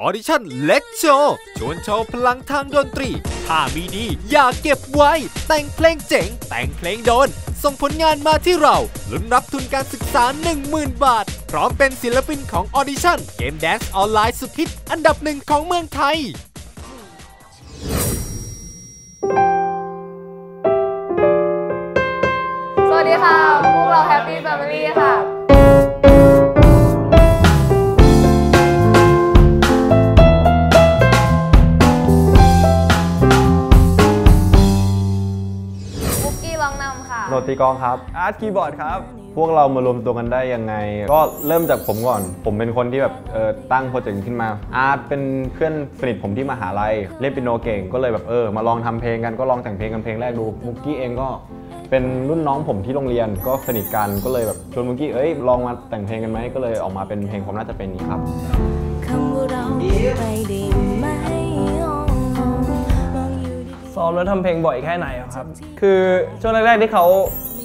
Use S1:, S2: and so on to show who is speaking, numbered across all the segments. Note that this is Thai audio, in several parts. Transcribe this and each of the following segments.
S1: ออดิชั่นเล็กโชว์ชวนโชว์พลังทางดนตรี ถ้ามีดีอย่าเก็บไว้ แต่งเพลงเจ๋ง แต่งเพลงโดน ส่งผลงานมาที่เราลุ้นรับทุนการศึกษา 10,000 บาท พร้อมเป็นศิลปินของออดิชั่นเกมแดนซ์ออนไลน์สุดฮิตอันดับหนึ่งของเมืองไทย
S2: ติกองครับ
S3: อาร์ตคีย์บอร์ดครับ
S2: พวกเรามารวมตัวกันได้ยังไง ก็เริ่มจากผมก่อน ผมเป็นคนที่แบบเออตั้งโปรเจกต์ขึ้นมา อาร์ตเป็นเพื่อนสนิทผมที่มหาลัยเล่นเปียโนเก่ง ก็เลยแบบเออ มาลองทำเพลงกันก็ลองแต่งเพลงกันเพลงแรกดู มุกกี้เองก็เป็นรุ่นน้องผมที่โรงเรียนก็สนิทกันก็เลยแบบชวนมุกกี้เอ้ยลองมาแต่งเพลงกันไหมก็เลยออกมาเป็นเพลงความน่าจะเป็นนี้ครับ
S4: คำว่าเราไปได้ไหมมองอยู่ดีๆ
S3: ซ้อมแล้วทำเพลงบ่อยแค่ไหนอะครับ คือช่วงแรก ๆ ที่เขา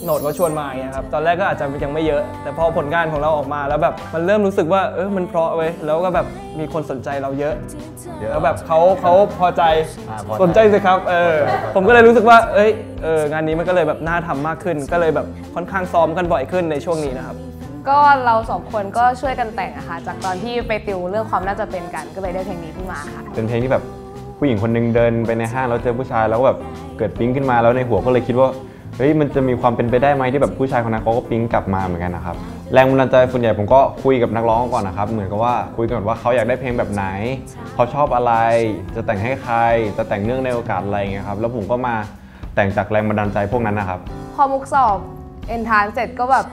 S3: โหนดเขาชวนมาอย่างเงี้ยครับตอนแรกก็อาจจะยังไม่เยอะ แต่พอผลงานของเราออกมาแล้วแบบมันเริ่มรู้สึกว่าเออมันเพราะเว้ยแล้วก็แบบมีคนสนใจเราเยอะ
S2: เยอะ
S3: แล้วแบบเขาเขาพอใจ
S2: อ่าพอใจ
S3: สนใจสิครับเออผมก็เลยรู้สึกว่า เอ้ยเอองานนี้มันก็เลยแบบน่าทำมากขึ้น ก็เลยแบบค่อนข้างซ้อมกันบ่อยขึ้นในช่วงนี้นะครับ
S5: ก็เราสองคนก็ช่วยกันแต่งอะค่ะ จากตอนที่ไปติวเรื่องความน่าจะเป็นกันก็เลยได้เพลงนี้ขึ้นมาค่ะ
S2: เป็นเพลงที่แบบผู้หญิงคนหนึงเดินไปในห้างแล้วเจอผู้ชายแล้วก็แบบเกิดปิ๊งขึ้นมาแล้วในหัวก็เลยคิดว่า เฮ้ยมันจะมีความเป็นไปได้ไหมที่แบบผู้ชายคนนั้นเขาก็ปิ๊งกลับมาเหมือนกันนะครับแรงบันดาลใจส่วนใหญ่ผมก็คุยกับนักร้องก่อนนะครับ เหมือนกับว่าคุยกันก่อนว่าเขาอยากได้เพลงแบบไหนเขาชอบอะไร จะแต่งให้ใคร จะแต่งเนื่องในโอกาสอะไรอย่างเงี้ยครับแล้วผมก็มาแต่งจากแรงบันดาลใจพวกนั้นนะครับ
S5: พอมุกสอบเอนทานเสร็จก็แบบ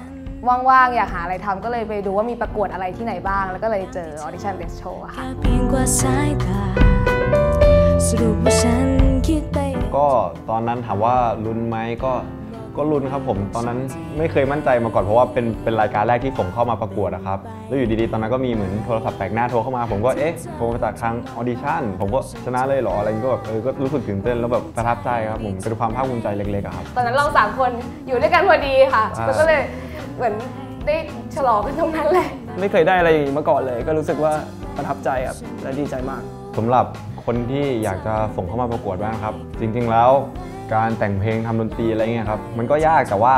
S5: ว่างๆ อยากหาอะไรทำก็เลยไปดูว่ามีประกวดอะไรที่ไหนบ้าง แล้วก็เลยเจอ Audition Let's Show อะค่ะ
S4: แค่เพียงกว่าสายตาสรุปว่าฉันคิดไปเอง
S2: ก็ตอนนั้นถามว่าลุ้นไหมก็ก็ลุ้นครับผม ตอนนั้นไม่เคยมั่นใจมาก่อนเพราะว่าเป็นเป็นรายการแรกที่ผมเข้ามาประกวดนะครับแล้วอยู่ดีๆ ตอนนั้นก็มีเหมือนโทรศัพท์แปลกหน้าโทรเข้ามา ผมก็เอ๊ะโทรมาจากทางออดิชั่นผมก็ชนะเลยเหรออะไรอย่างเงี้ยก็แบบเออก็รู้สึกตื่นเต้นแล้วแบบประทับใจครับผมเป็นความภาคภูมิใจเล็กๆอะครับ
S5: ตอนนั้นเราสามคนอยู่ด้วยกันพอดีค่ะ
S2: อ่า
S5: แล้วก็เลยเหมือนได้ฉลองกันตรงนั้นเลย
S3: ไม่เคยได้อะไรอย่างนี้มาก่อนเลย ก็รู้สึกว่าประทับใจครับและดีใจมาก
S2: สำหรับ คนที่อยากจะส่งเข้ามาประกวดบ้างครับ จริง ๆ แล้วการแต่งเพลงทำดนตรีอะไรเงี้ยครับมันก็ยากแต่ว่า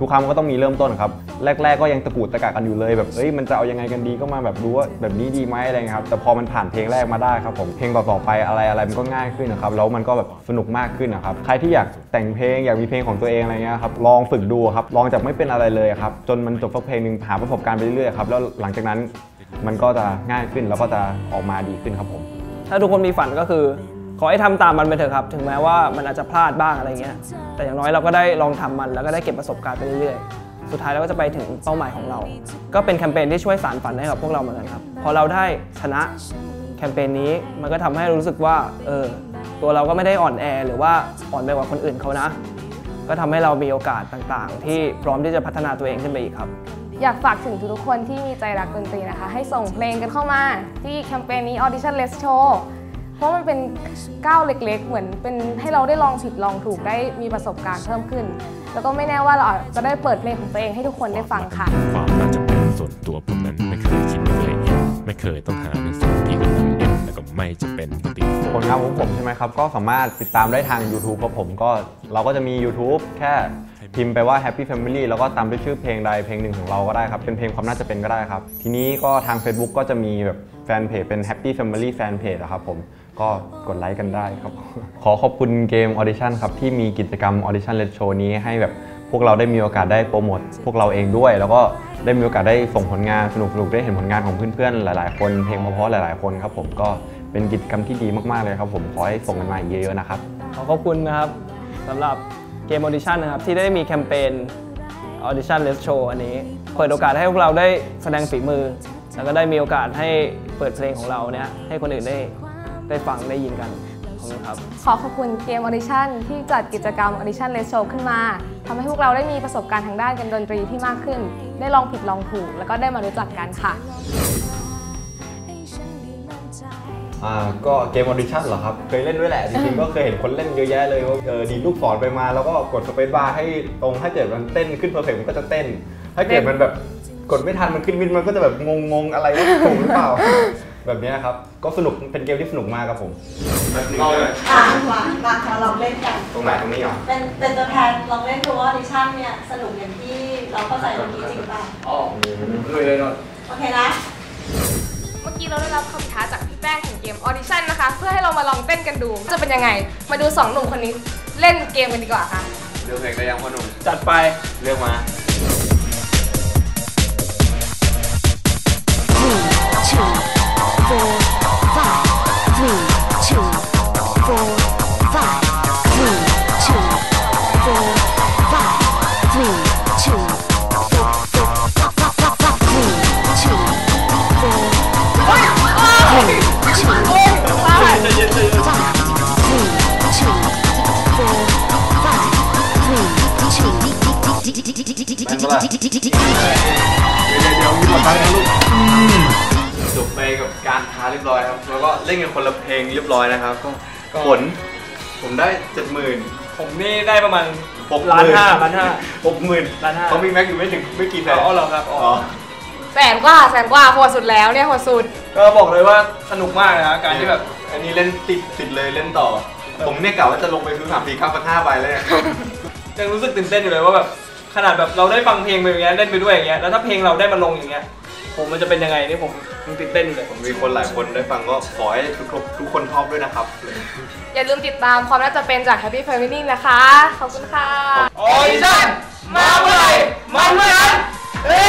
S2: ทุกครั้งมันก็ต้องมีเริ่มต้นครับ แรก ๆ ก็ยังตะกูดตะกักกันอยู่เลยแบบเอ้ยมันจะเอายังไงกันดีก็มาแบบดูว่าแบบนี้ดีไหมอะไรเงี้ยครับแต่พอมันผ่านเพลงแรกมาได้ครับผมเพลงต่อๆไปอะไรอะไรมันก็ง่ายขึ้นนะครับแล้วมันก็แบบสนุกมากขึ้นนะครับใครที่อยากแต่งเพลงอยากมีเพลงของตัวเองอะไรเงี้ยครับลองฝึกดูครับลองจากไม่เป็นอะไรเลยครับจนมันจบสักเพลงหนึ่งหาประสบการณ์ไปเรื่อยๆครับแล้วหลังจากนั้นมันก็จะง่ายขึ้นแล้วก็จะออกมาดีขึ้นครับผม
S3: ถ้าทุกคนมีฝันก็คือ ขอให้ทำตามมันไปเถอะครับ ถึงแม้ว่ามันอาจจะพลาดบ้างอะไรเงี้ย แต่อย่างน้อยเราก็ได้ลองทำมันแล้วก็ได้เก็บประสบการณ์ไปเรื่อยๆ สุดท้ายเราก็จะไปถึงเป้าหมายของเรา ก็เป็นแคมเปญที่ช่วยสานฝันให้กับพวกเราเหมือนกันครับ พอเราได้ชนะแคมเปญนี้มันก็ทำให้รู้สึกว่าเออตัวเราก็ไม่ได้อ่อนแอหรือว่าอ่อนไปกว่าคนอื่นเขานะ ก็ทำให้เรามีโอกาสต่างๆ ที่พร้อมที่จะพัฒนาตัวเองขึ้นไปอีกครับ
S5: อยากฝากถึงทุกๆคนที่มีใจรักดนตรีนะคะ ให้ส่งเพลงกันเข้ามาที่แคมเปญนี้ Audition Let's Show เพราะมันเป็นก้าวเล็กๆ เหมือนเป็นให้เราได้ลองผิดลองถูกได้มีประสบการณ์เพิ่มขึ้น แล้วก็ไม่แน่ว่าเราอาจจะได้เปิดเพลงของตัวเองให้ทุกคนได้ฟังค่ะ
S6: ความน่าจะเป็นส่วนตัวผมนั้นไม่เคยคิดไม่เคยเห็นไม่เคยต้องหาเป็นสิ่งที่ก็ต้งเอ็นแล้วก็ไม่จะเป็นต้องติดโฟ
S2: ผลงานของผมใช่ไหมครับ ก็สามารถติดตามได้ทาง YouTube ครับผมก็เราก็จะมี YouTube แค่ พิมพ์ไปว่า Happy Family แล้วก็ตามด้วยชื่อเพลงใดเพลงหนึ่งของเราก็ได้ครับ เป็นเพลงความน่าจะเป็นก็ได้ครับ ทีนี้ก็ทาง Facebook ก็จะมีแบบแฟนเพจเป็น Happy Family Fan Page อะครับผมก็กดไลค์กันได้ครับ ขอขอบคุณเกม Audition ครับ ที่มีกิจกรรม Audition Let Show นี้ให้แบบพวกเราได้มีโอกาสได้โปรโมทพวกเราเองด้วย แล้วก็ได้มีโอกาสได้ส่งผลงานสนุกๆได้เห็นผลงานของเพื่อนๆหลาย ๆ คนเพลงเพราะๆหลาย ๆ คนครับผมก็เป็นกิจกรรมที่ดีมากๆเลยครับ ผมขอให้ส่งกันมาอีกเยอะๆนะครับ
S3: ขอขอบคุณนะครับสำหรับ เกมออดิชั่นนะครับ ที่ได้มีแคมเปญ Audition Let's Show อันนี้ เปิดโอกาสให้พวกเราได้แสดงฝีมือ แล้วก็ได้มีโอกาสให้เปิดเพลงของเราเนี่ยให้คนอื่นได้ได้ฟังได้ยินกันขอบคุณครับ
S5: ขอขอบคุณเกม Audition ที่จัดกิจกรรม Audition Let's Show ขึ้นมาทำให้พวกเราได้มีประสบการณ์ทางด้านการดนตรีที่มากขึ้น ได้ลองผิดลองถูก แล้วก็ได้มารู้จักกันค่ะ
S2: อ่าก็เกมออดิชั่นเหรอครับ เคยเล่นด้วยแหละ จริงๆ ก็เคยเห็นคนเล่นเยอะแยะเลยว่าเออดีดลูกศรไปมา แล้วก็กดสเปซบาร์ให้ตรงถ้าเกิดมันเต้นขึ้นเพอร์เฟกมันก็จะเต้น ถ้าเกิดมันแบบกดไม่ทันมันขึ้นมิดมันก็จะแบบงงๆอะไรว่าถูกหรือเปล่า แบบนี้นะครับ ก็สนุกเป็นเกมที่สนุกมากครับผมแบบนี้
S7: อะมามามาลองเล่นกัน
S2: ตรงไหนตรงนี้เหรอ
S7: เป็นเป็นตัวแทนลองเล่นดูว่าออดิชั่นเนี่ยสนุกอย่างที่เราเข้าใจเมื่อกี้จริงเปล่า
S3: อ๋อเลยเลยนน
S7: โอเคนะ
S5: เมื่อกี้เราได้รับคำท้าจาก พี่แป้งแห่งเกมออดิชั่นนะคะ เพื่อให้เรามาลองเต้นกันดู จะเป็นยังไง มาดูสองหนุ่มคนนี้เล่นเกมกันดีกว่าค่ะ
S2: เลือกเพลงได้ยังพ่อหนุ่ม
S3: จัดไป
S2: เลือกมา จบไปกับการท้าเรียบร้อยครับ แล้วก็เล่นกันคนละเพลงเรียบร้อยนะครับ ก็ผลผมได้เจ็ดหมื่น
S3: ผมนี่ได้ประมาณ
S2: หก
S3: ล้านห้าล้านห้า
S2: หกหมื่น
S3: ล้านห้า
S2: เขามีแม็กอยู่ไม่ถึงไม่กี่แสน
S3: อ๋อเหรอครับอ๋อ
S2: อ๋อ
S5: แสนกว่าแสนกว่าโหดสุดแล้วเนี่ยโหดสุด
S3: ก็บอกเลยว่าสนุกมากนะการที่แบบ
S2: อันนี้เล่นติดติดเลยเล่นต่อ ผมเนี่ยกะว่าจะลงไปซื้อสามปีข้ามสักห้าใบเลยเนี่ย
S3: ยังรู้สึกตื่นเต้นอยู่เลยว่าแบบ ขนาดแบบเราได้ฟังเพลงไปอย่างเงี้ยเล่นไปด้วยอย่างเงี้ยแล้วถ้าเพลงเราได้มาลงอย่างเงี้ยผมมันจะเป็นยังไงนี่ผมยังตื่นเต้นอยู่เลย
S2: ผมมีคนหลายคนได้ฟังก็ขอให้ทุกทุกคนชอบด้วยนะครับ
S5: อย่าลืมติดตามความน่าจะเป็นจาก Happy Family นะคะ ขอบคุณค่ะ
S3: ออดิชั่นมาเมื่อไหร่มันเมื่อนั้นเฮ้